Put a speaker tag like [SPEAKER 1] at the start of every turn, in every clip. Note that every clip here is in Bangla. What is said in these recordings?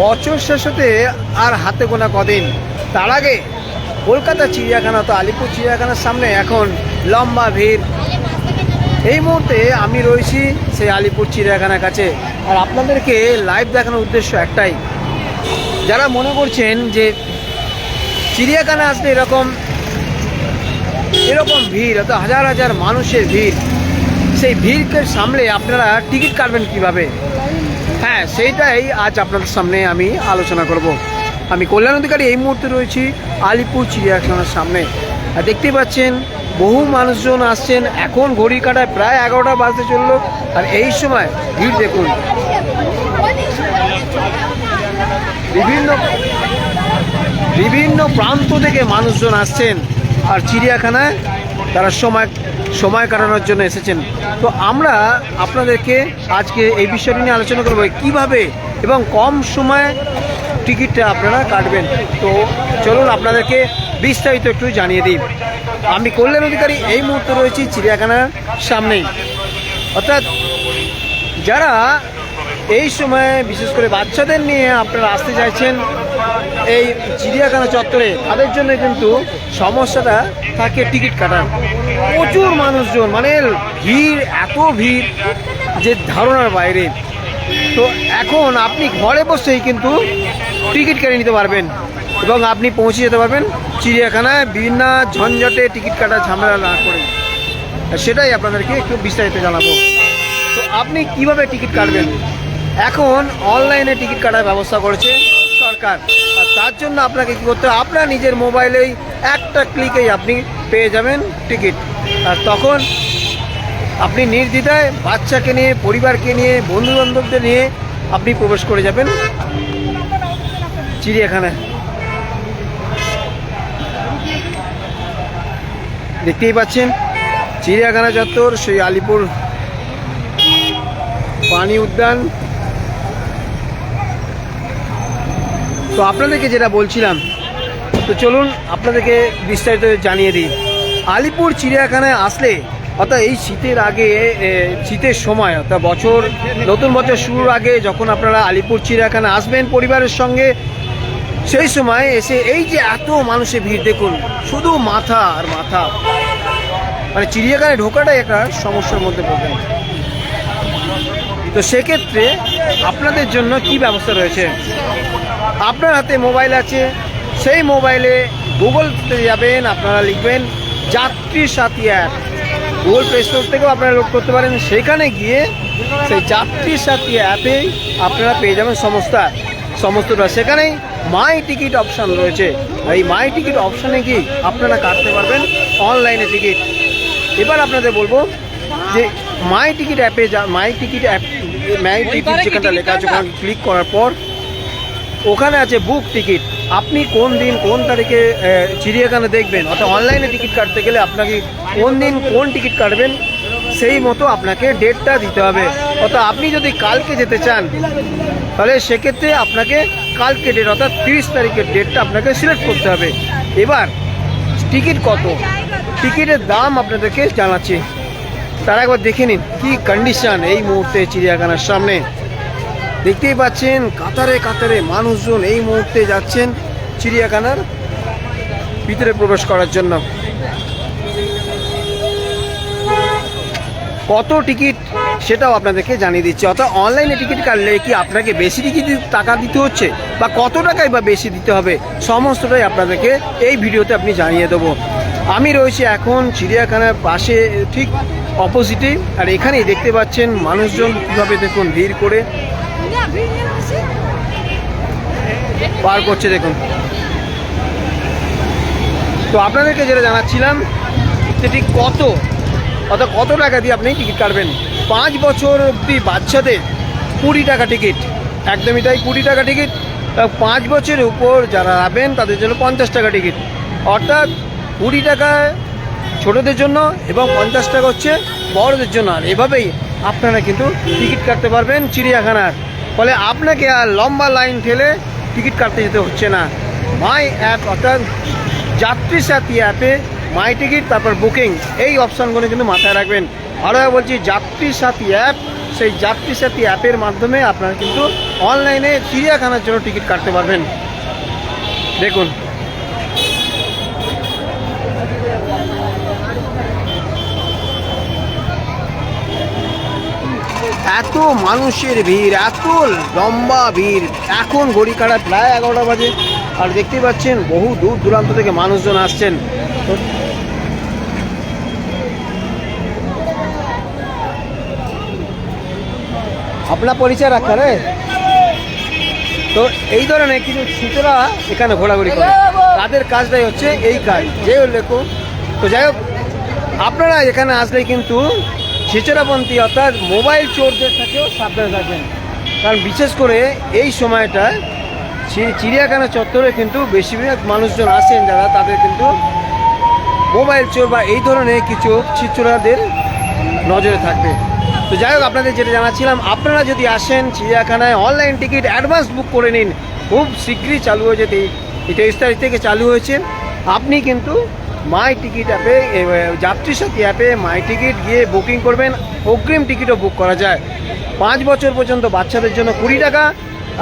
[SPEAKER 1] বছর শেষ হতে আর হাতে গোনা কদিন। তার আগে কলকাতা চিড়িয়াখানা তো আলিপুর চিড়িয়াখানার সামনে এখন লম্বা ভিড়। এই মুহূর্তে আমি রয়েছি সেই আলিপুর চিড়িয়াখানার কাছে। আর আপনাদেরকে লাইভ দেখানোর উদ্দেশ্য একটাই। যারা মনে করছেন যে চিড়িয়াখানা আসলে এরকম এরকম ভিড়, অর্থাৎ হাজার হাজার মানুষের ভিড়, সেই ভিড়কে সামলে আপনারা টিকিট কাটবেন কীভাবে? হ্যাঁ সেইটাই আজ আপনাদের সামনে আমি আলোচনা করব। আমি কল্যাণ অধিকারী এই মুহূর্তে রয়েছি আলিপুর চিড়িয়াখানার সামনে। আর দেখতেই পাচ্ছেন, বহু মানুষজন আসছেন। এখন ঘড়ি কাটায় প্রায় এগারোটা বাজতে চলল। আর এই সময় ভিড় দেখুন। বিভিন্ন বিভিন্ন প্রান্ত থেকে মানুষজন আসছেন। আর চিড়িয়াখানায় তারা সময় সময় কাটানোর জন্য এসেছেন। তো আমরা আপনাদেরকে আজকে এই বিষয়টি নিয়ে আলোচনা করব, কীভাবে এবং কম সময়ে টিকিটটা আপনারা কাটবেন। তো চলুন আপনাদেরকে বিস্তারিত একটু জানিয়ে দিই। আমি কল্যাণ অধিকারী, এই মুহূর্তে রয়েছি চিড়িয়াখানার সামনেই। অর্থাৎ যারা এই সময়ে, বিশেষ করে বাচ্চাদের নিয়ে আপনারা আসতে চাইছেন, এই চিড়িয়াখানা চত্বরে, তাদের জন্য কিন্তু সমস্যাটা থাকে টিকিট কাটার। প্রচুর মানুষজন মানে ভিড়, এত ভিড় যে ধারণার বাইরে। তো এখন আপনি ঘরে বসেই কিন্তু টিকিট কেটে নিতে পারবেন এবং আপনি পৌঁছে যেতে পারবেন চিড়িয়াখানায় বিভিন্ন ঝঞ্ঝটে টিকিট কাটার ঝামেলা না করে। সেটাই আপনাদেরকে একটু বিস্তারিত জানাব। তো আপনি কীভাবে টিকিট কাটবেন? এখন অনলাইনে টিকিট কাটার ব্যবস্থা করেছে সরকার। তার জন্য আপনাকে কী করতে হবে? আপনার নিজের মোবাইলেই একটা ক্লিকেই আপনি পেয়ে যাবেন টিকিট। আর তখন আপনি নির্দ্বিধায় বাচ্চাকে নিয়ে, পরিবারকে নিয়ে বন্ধু বান্ধবদের নিয়ে আপনি প্রবেশ করে যাবেন চিড়িয়াখানায় দেখতেই পাচ্ছেন, চিড়িয়াখানা চত্বর, সেই আলিপুর পানি উদ্যান। তো আপনাদেরকে যেটা বলছিলাম, তো চলুন আপনাদেরকে বিস্তারিত জানিয়ে দিই। আলিপুর চিড়িয়াখানায় আসলে, অর্থাৎ এই শীতের আগে শীতের সময়, অর্থাৎ বছর, নতুন বছর শুরুর আগে যখন আপনারা আলিপুর চিড়িয়াখানা আসবেন পরিবারের সঙ্গে, সেই সময় এসে এই যে এত মানুষের ভিড়, দেখুন, শুধু মাথা আর মাথা। মানে চিড়িয়াখানায় ঢোকাটাই একটা সমস্যার মধ্যে পড়বেন। তো সেক্ষেত্রে আপনাদের জন্য কি ব্যবস্থা রয়েছে? আপনার হাতে মোবাইল আছে সেই মোবাইলে গুগলতে যাবেন আপনারা লিখবেন যাত্রী সাথী অ্যাপ। গুগল প্লে স্টোর থেকেও আপনারা লোড করতে পারেন। সেখানে গিয়ে সেই যাত্রী সাথী অ্যাপেই আপনারা পেয়ে যাবেন সমস্ত সমস্তটা। সেখানেই মাই টিকিট অপশান রয়েছে। এই মাই টিকিট অপশানে কি আপনারা কাটতে পারবেন অনলাইনে টিকিট। এবার আপনাদের বলব যে মাই টিকিট অ্যাপে যা my ticket app my ticket যেখানটা লেখা আছে ওখানে ক্লিক করার পর ওখানে আছে বুক টিকিট আপনি কোন দিন, কোন তারিখে চিড়িয়াখানা দেখবেন? অর্থাৎ অনলাইনে টিকিট কাটতে গেলে আপনাকে কোন দিন কোন টিকিট কাটবেন, সেই মতো আপনাকে ডেটটা দিতে হবে। অর্থাৎ আপনি যদি কালকে যেতে চান, তাহলে সেক্ষেত্রে আপনাকে কালকে ডেট অর্থাৎ তিরিশ তারিখের ডেটটা আপনাকে সিলেক্ট করতে হবে। এবার টিকিট কত? টিকিটের দাম আপনাদেরকে জানাচ্ছি। তার একবার দেখে নিন, কি কন্ডিশন এই মুহূর্তে চিড়িয়াখানার সামনে? দেখতেই পাচ্ছেন, কাতারে কাতারে মানুষজন এই মুহূর্তে যাচ্ছেন চিড়িয়াখানার ভিতরে প্রবেশ করার জন্য। কত টিকিট সেটাও আপনাদেরকে জানিয়ে দিচ্ছি। অর্থাৎ অনলাইনে টিকিট কাটলে কি আপনাকে বেশি টিকিট টাকা দিতে হচ্ছে? বা কত টাকাই বা বেশি দিতে হবে? সমস্তটাই আপনাদেরকে এই ভিডিওতে আপনি জানিয়ে দেবো। আমি রয়েছি এখন চিড়িয়াখানার পাশে, ঠিক অপোজিটে আর এখানেই দেখতে পাচ্ছেন মানুষজন কীভাবে দেখুন ভিড় করে। পার করছে দেখুন। তো আপনাদেরকে যেটা জানাচ্ছিলাম ঠিক কত, অর্থাৎ কত টাকা দিয়ে আপনি টিকিট কাটবেন? পাঁচ বছর অবধি বাচ্চাদের কুড়ি টাকা টিকিট। একদমই তাই কুড়ি টাকা টিকিট। পাঁচ বছরের উপর যারা যাবেন তাদের জন্য পঞ্চাশ টাকা টিকিট। অর্থাৎ কুড়ি টাকা ছোটদের জন্য এবং পঞ্চাশ টাকা হচ্ছে বড়দের জন্য। আর এভাবেই আপনারা কিন্তু টিকিট কাটতে পারবেন চিড়িয়াখানার। ফলে আপনাকে আর লম্বা লাইন ঠেলে টিকিট কাটতে যেতে হচ্ছে না। মাই অ্যাপ অর্থাৎ যাত্রী সাথী অ্যাপে মাই টিকিট, তারপর বুকিং, এই অপশানগুলো কিন্তু মাথায় রাখবেন। আরও বলছি, যাত্রী সাথী অ্যাপ, সেই যাত্রী সাথী অ্যাপের মাধ্যমে আপনারা কিন্তু অনলাইনে চিড়িয়াখানার জন্য টিকিট কাটতে পারবেন। দেখুন। এত মানুষের ভিড়, এত লম্বা ভিড়। এখন ঘড়ি কাটা প্রায় এগারোটা বাজে। আর দেখতেই পাচ্ছেন, বহু দূর দূরান্ত থেকে মানুষজন আসছেন। আপনার পরিচয় রাখা রে? তো এই ধরনের কিছু ছিচরা এখানে ঘোরাঘুরি করে। তাদের কাজটাই হচ্ছে এই কাজ। যে লেখো। তো যাই হোক, আপনারা এখানে আসলে কিন্তু ছিচড়াপন্থী অর্থাৎ মোবাইল চোরদের থেকেও সাবধানে থাকবেন। কারণ বিশেষ করে এই সময়টায় চিড়িয়াখানা চত্বরে কিন্তু বেশিরভাগ মানুষজন আসেন যারা, তাদের কিন্তু মোবাইল চোর বা এই ধরনের কিছু চিত্রাদের নজরে থাকবে। তো যাই হোক, আপনাদের যেটা জানাচ্ছিলাম, আপনারা যদি আসেন চিড়িয়াখানায়, অনলাইন টিকিট অ্যাডভান্স বুক করে নিন। খুব শীঘ্রই চালু হয়েছে এই তেইশ তারিখ থেকে চালু হয়েছে। আপনি কিন্তু মাই টিকিট অ্যাপে যাত্রী সাথী অ্যাপে মাই টিকিট গিয়ে বুকিং করবেন। অগ্রিম টিকিটও বুক করা যায়। পাঁচ বছর পর্যন্ত বাচ্চাদের জন্য কুড়ি টাকা,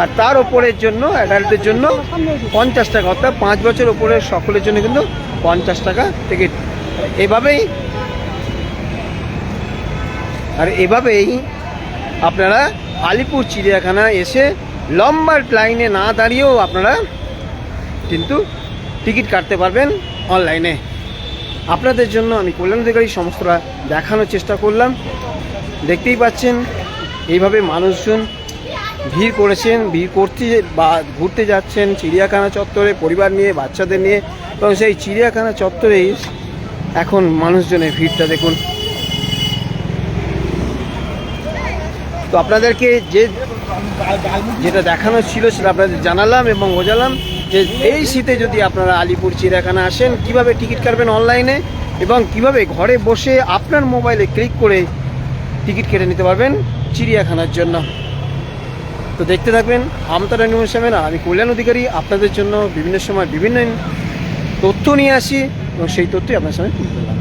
[SPEAKER 1] আর তার ওপরের জন্য অ্যাডাল্টের জন্য পঞ্চাশ টাকা। অর্থাৎ পাঁচ বছর ওপরের সকলের জন্য কিন্তু পঞ্চাশ টাকা টিকিট। এভাবেই, আর এভাবেই আপনারা আলিপুর চিড়িয়াখানা এসে লম্বা লাইনে না দাঁড়িয়েও আপনারা কিন্তু টিকিট কাটতে পারবেন অনলাইনে। আপনাদের জন্য আমি কল্যাণ অধিকারী সমস্তটা দেখানোর চেষ্টা করলাম। দেখতেই পাচ্ছেন, এইভাবে মানুষজন ভিড় করেছেন, ভিড় করতে বা ঘুরতে যাচ্ছেন চিড়িয়াখানা চত্বরে পরিবার নিয়ে, বাচ্চাদের নিয়ে। এবং সেই চিড়িয়াখানা চত্বরেই এখন মানুষজনের ভিড়টা দেখুন। তো আপনাদেরকে যে যেটা দেখানো ছিল সেটা আপনাদের জানালাম এবং বোঝালাম। যে এই শীতে যদি আপনারা আলিপুর, চিড়িয়াখানা আসেন, কীভাবে টিকিট কাটবেন অনলাইনে এবং কীভাবে ঘরে বসে আপনার মোবাইলে ক্লিক করে টিকিট কেটে নিতে পারবেন চিড়িয়াখানার জন্য। তো দেখতে থাকবেন আমতার নিউজ আর আমি কল্যাণ অধিকারী, আপনাদের জন্য বিভিন্ন সময় বিভিন্ন তথ্য নিয়ে আসি এবং সেই তথ্যই আপনার সামনে তুলে ধরলাম।